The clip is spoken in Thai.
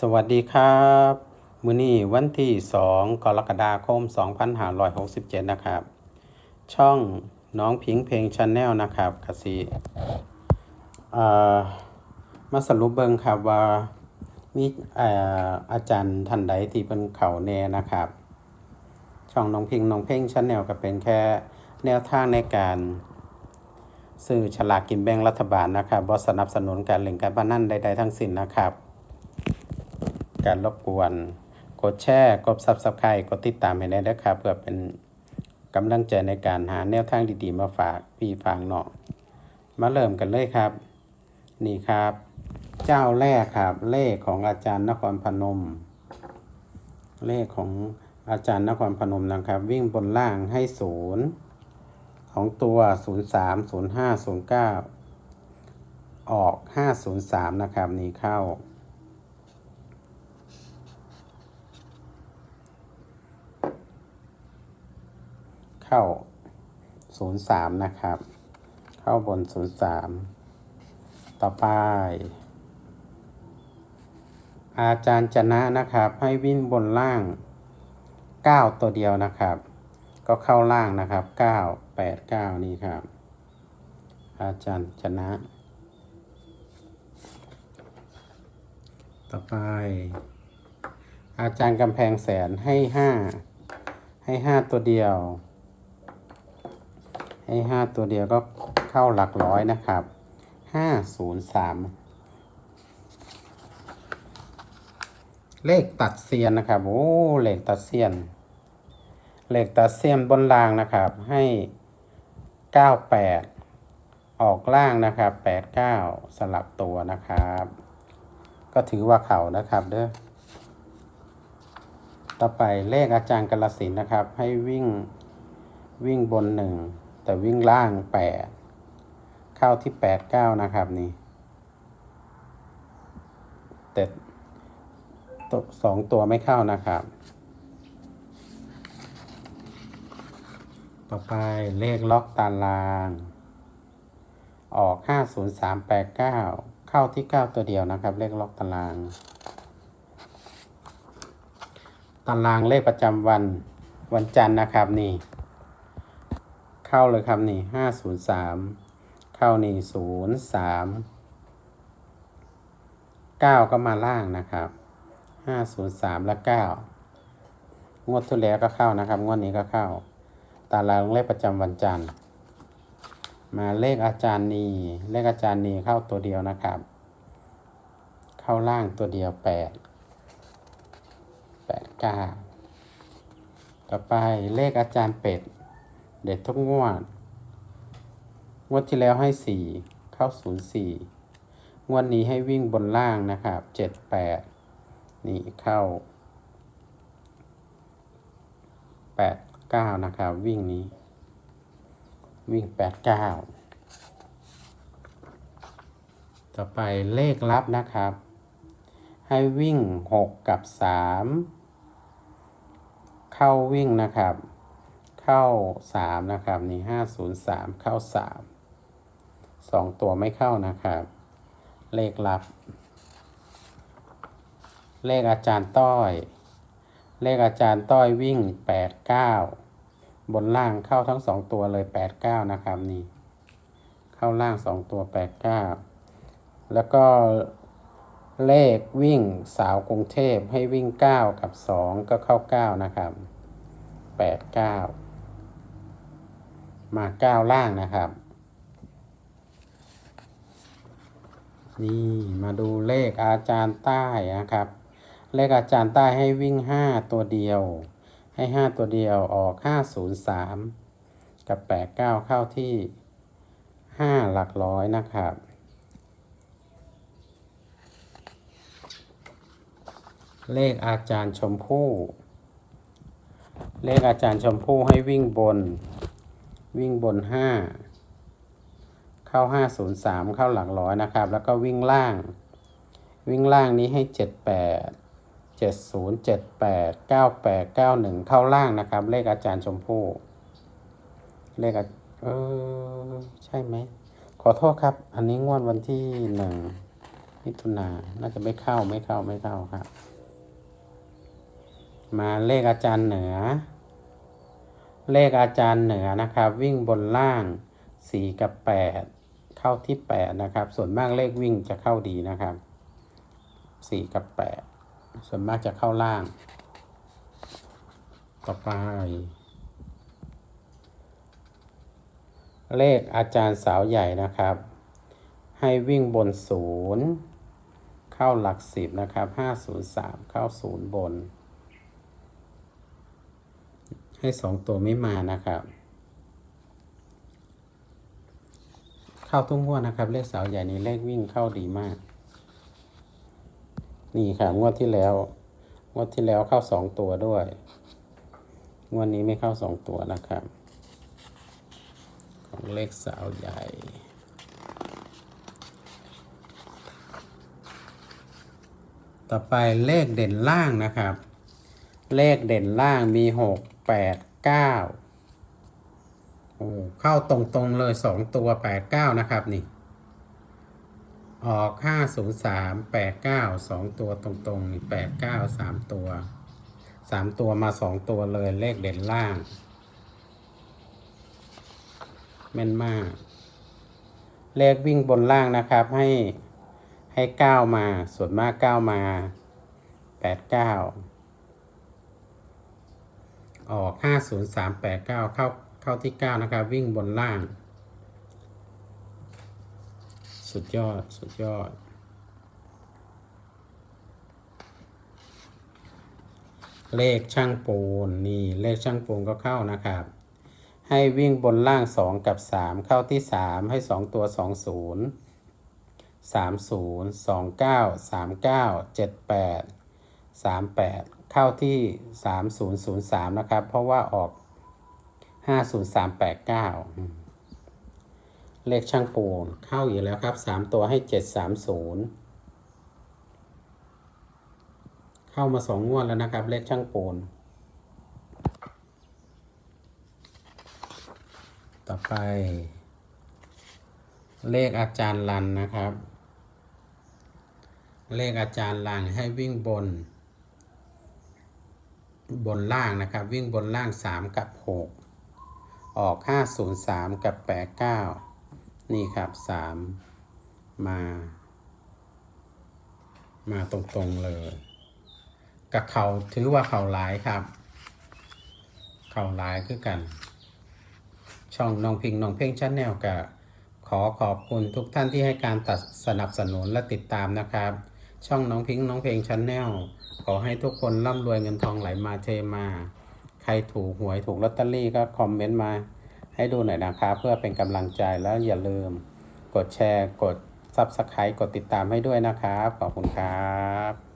สวัสดีครับ มื้อนี้วันที่ 2 กรกฎาคม 2567 นะครับ ช่องน้องพิงเพลงชาแนลนะครับกสิมาสรุปเบิงครับว่ามีอาจารย์ท่านใดที่เป็นเขาแน่นะครับ ช่องน้องพิงน้องเพลงชาแนลก็เป็นแค่แนวทางในการซื้อฉลากกินแบ่งรัฐบาลนะครับบ่สนับสนุนการเล่นการพนันใดๆทั้งสิ้นนะครับ การรบกวน กดแชร์กด Subscribe กดติดตามให้ได้ด้วยครับเพื่อเป็นกำลังใจในการหาแนวทางดีๆ มาฝากพี่ฝากน้องมาเริ่มกันเลยครับ นี่ครับ เจ้าแรกครับเลขของอาจารย์นครพนม เลขของอาจารย์นครพนมนะครับ วิ่งบนล่างให้ศูนย์ของตัว 0 3 0 5 0 9 ออก 503 นะครับ นี่เข้า เข้า 03 นะครับ เข้าบน 03 ต่อไป อาจารย์จนะนะครับ ให้วิ่งบนล่าง 9 ตัวเดียวนะครับ ก็เข้าล่างนะครับ 9 8 9 นี่ครับ อาจารย์จนะ ต่อไป อาจารย์กำแพงแสนให้ห้าให้ห้าตัวเดียว ให้ห้าตัวเดียวก็เข้าหลักร้อยนะครับห้าศูนย์สามเลขตัดเซียนนะครับ โอ้เลขตัดเซียน เลขตัดเซียนบนรางนะครับ ให้เก้าแปดออกล่างนะครับแปดเก้าสลับตัวนะครับ ก็ถือว่าเข่านะครับเด้อ ต่อไปเลขอาจารย์กรสินนะครับ ให้วิ่งวิ่งบนหนึ่ง แต่วิ่งล่างแปดเข้าที่แปดเก้านะครับนี่แต่ตัวสองตัวไม่เข้านะครับ ต่อไปเลขล็อกตาราง ออกห้าศูนย์สามแปดเก้าเข้าที่เก้าตัวเดียวนะครับ เลขล็อกตาราง ตารางเลขประจำวันวันจันทร์นะครับนี่ เข้าเลยครับนี่ห้าศูนย์สามเข้านี่ศูนย์สามเก้าก็มาล่างนะครับห้าศูนย์สามและเก้างวดที่แล้วก็เข้านะครับ งวดนี้ก็เข้า ตารางเลขประจำวันจันทร์ มาเลขอาจารย์นีเลขอาจารย์นีเข้าตัวเดียวนะครับ เข้าล่างตัวเดียวแปดแปดเก้าต่อไปเลขอาจารย์เป็ด เด็ดทุกงวด งวดที่แล้วให้สี่เข้าศูนย์สี่งวดนี้ให้วิ่งบนล่างนะครับเจ็ดแปดนี่เข้าแปดเก้านะครับ วิ่งนี้ วิ่งแปดเก้าต่อไปเลขลับนะครับ ให้วิ่งหกกับสามเข้าวิ่งนะครับ เข้าสามนะครับนี่ห้าศูนย์สามเข้าสามสองตัวไม่เข้านะครับ เลขลับ เลขอาจารย์ต้อย เลขอาจารย์ต้อยวิ่งแปดเก้าบนล่างเข้าทั้งสองตัวเลยแปดเก้านะครับนี่เข้าล่างสองตัวแปดเก้าแล้วก็เลขวิ่งสาวกรุงเทพให้วิ่ง 9 กับ 2 ก็เข้า 9 นะครับ 8 9 มา9ล่างนะครับ นี่มาดูเลขอาจารย์ใต้นะครับ เลขอาจารย์ใต้ให้วิ่ง5ตัวเดียว ให้5ตัวเดียวออก503กับ89เข้าที่5หลักร้อยนะครับเลขอาจารย์ชมพู่ เลขอาจารย์ชมพู่ให้วิ่งบน วิ่งบนห้าเข้าห้าศูนย์สามเข้าหลักร้อยนะครับ แล้วก็วิ่งล่าง วิ่งล่างนี้ให้เจ็ดแปดเจ็ดศูนย์เจ็ดแปดเก้าแปดเก้าหนึ่งเข้าล่างนะครับ เลขอาจารย์ชมพู่เลขเออใช่ไหม ขอโทษครับ อันนี้งวดวันที่หนึ่งมิถุนาน่าจะไม่เข้าไม่เข้าไม่เข้าครับ มาเลขอาจารย์เหนือ เลขอาจารย์เหนือนะครับ วิ่งบนล่างสี่กับแปดเข้าที่แปดนะครับ ส่วนมากเลขวิ่งจะเข้าดีนะครับสี่กับแปดส่วนมากจะเข้าล่าง ต่อไป เลขอาจารย์สาวใหญ่นะครับ ให้วิ่งบนศูนย์เข้าหลักสิบนะครับห้าศูนย์สามเข้าศูนย์บน ให้สองตัวไม่มานะครับ เข้าทุ่งหัวนะครับ เลขสาวใหญ่นี้เลขวิ่งเข้าดีมาก นี่ครับงวดที่แล้วงวดที่แล้วเข้าสองตัวด้วยงวดนี้ไม่เข้าสองตัวนะครับ ของเลขสาวใหญ่ต่อไปเลขเด่นล่างนะครับ เลขเด่นล่างมีหก แปดเก้าโอ้เข้าตรงๆเลยสองตัวแปดเก้านะครับนี่ ออกห้าศูนย์สามแปดเก้าสองตัวตรงๆนี่แปดเก้าสามตัวสามตัวมาสองตัวเลยเลขเด่นล่าง แม่นมาก เลขวิ่งบนล่างนะครับให้ให้เก้ามาส่วนมากเก้ามาแปดเก้า ออกห้าศูนย์สามแปดเก้าเข้าเข้าที่เก้านะครับ วิ่งบนล่าง สุดยอด สุดยอด เลขช่างปูน นี่เลขช่างปูนก็เข้านะครับ ให้วิ่งบนล่าง 2 กับ 3 เข้าที่ 3 ให้ 2 ตัว 2 0 30 29 39 78 38 เข้าที่ 3003 นะครับ เพราะว่าออก 50389อืมเลขช่างปูนเข้าอยู่แล้วครับ 3 ตัวให้ 730 เข้ามา 2 งวดแล้วนะครับ เลขช่างปูน ต่อไป เลขอาจารย์ลันนะครับ เลขอาจารย์ลันให้วิ่งบน บนล่างนะครับ วิ่งบนล่าง 3 กับ 6 ออก 503 กับ 89 นี่ครับ 3 มา มาตรงๆเลยกับเขาถือว่าเขาหลายครับ เขาหลายคือกัน ช่องน้องพิงน้องเพ่งชาแนลกับขอขอบคุณทุกท่านที่ให้การตัดสนับสนุนและติดตามนะครับ ช่องน้องพิงน้องเพลงชาแนลขอให้ทุกคนร่ำรวยเงินทองไหลมาเทมา ใครถูกหวยถูกลอตเตอรี่ก็คอมเมนต์มา ให้ดูหน่อยนะครับเพื่อเป็นกำลังใจแล้วอย่าลืม กดแชร์กด Subscribe กดติดตามให้ด้วยนะครับ ขอบคุณครับ